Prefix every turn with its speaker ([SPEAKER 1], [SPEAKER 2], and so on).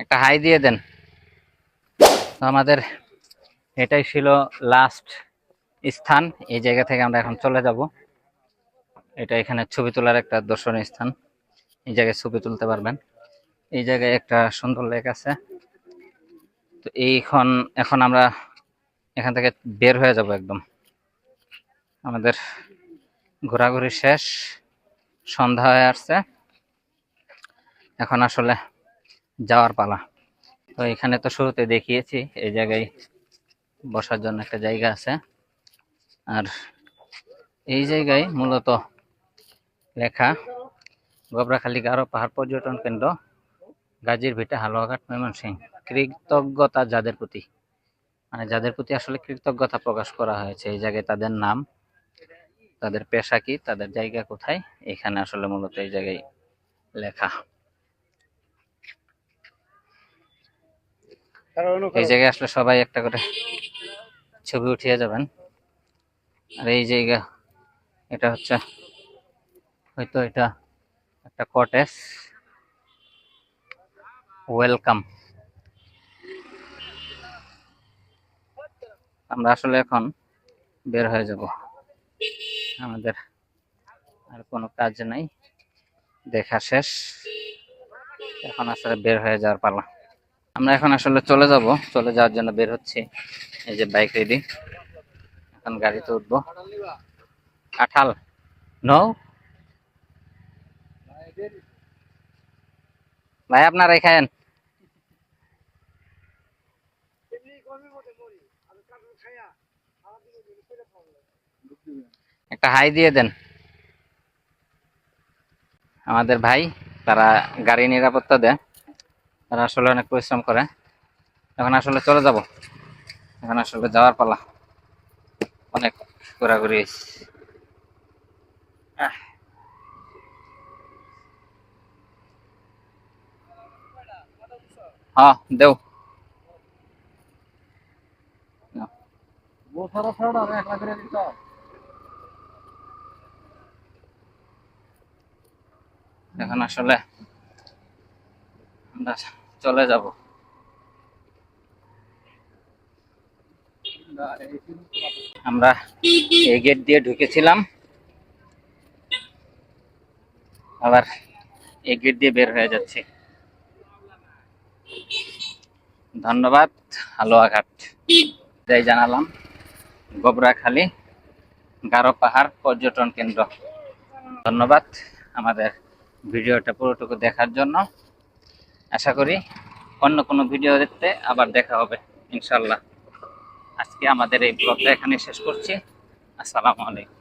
[SPEAKER 1] একটা হাই দিয়ে দেন। তো আমাদের এটাই ছিল লাস্ট স্থান। এই জায়গা থেকে আমরা এখন চলে যাব। এটা এখানে ছবি তোলার একটা দর্শনীয় স্থান। এই জায়গায় ছবি তুলতে পারবেন। এই জায়গায় একটা সুন্দর লেক আছে। তো এইখন, এখন আমরা এখান থেকে বের হয়ে যাব একদম। আমাদের ঘোরাঘুরি শেষ। সন্ধ্যা হয়ে আসছে। এখন আসলে যাওয়ার পালা। তো এখানে তো শুরুতে দেখিয়েছি, এই জায়গায় বসার জন্য একটা জায়গা আছে। আর এই জায়গায় মূলত লেখা, গোবরাখালী গারো পাহাড় পর্যটন কেন্দ্র, গাজীর ভিটে, হালুয়াঘাট ময়মনসিং কৃতজ্ঞতা যাদের প্রতি মানে যাদের প্রতি আসলে কৃতজ্ঞতা প্রকাশ করা হয়েছে, এই জায়গায় তাদের নাম, তাদের পেশা কি, তাদের জায়গা কোথায়, এখানে আসলে মূলত এই জায়গায় লেখা। এই জায়গায় আসলে সবাই একটা করে ছবি উঠিয়ে যাবেন। আর এই জায়গা এটা হচ্ছে হয়তো এটা একটা কটেজ। ওয়েলকাম আমরা আসলে এখন বের হয়ে যাব। আমাদের আর কোনো কাজ নাই। দেখা শেষ। এখন আসলে বের হয়ে যাওয়ার পালা। আমরা এখন আসলে চলে যাব। চলে যাওয়ার জন্য বের হচ্ছি। এই যে বাইক রেডি এখন গাড়িতে উঠবো। কাঁঠাল নৌ ভাই আপনারাই খায়েন। একটা হাই দিয়ে দেন। আমাদের ভাই, তারা গাড়ি নিরাপত্তা দেয়। তারা আসলে অনেক পরিশ্রম করে। এখন আসলে চলে যাব। এখন আসলে যাওয়ার পালা। অনেক ঘোরাঘুরি। আহ। হ্যাঁ দেও। এখন আসলে আমরা চলে যাব। আমরা এই গেট দিয়ে ঢুকেছিলাম। আবার এই গেট দিয়ে বের হয়ে যাচ্ছি। ধন্যবাদ হালুয়াঘাট যাই জানালাম। গোবরাখালী, গারো পাহাড় পর্যটন কেন্দ্র। ধন্যবাদ আমাদের ভিডিওটা পুরোটুকু দেখার জন্য। আশা করি অন্য কোনো ভিডিও দেখতে আবার দেখা হবে ইনশাল্লাহ আজকে আমাদের এই ব্লগটা এখানে শেষ করছি। আসসালামু আলাইকুম।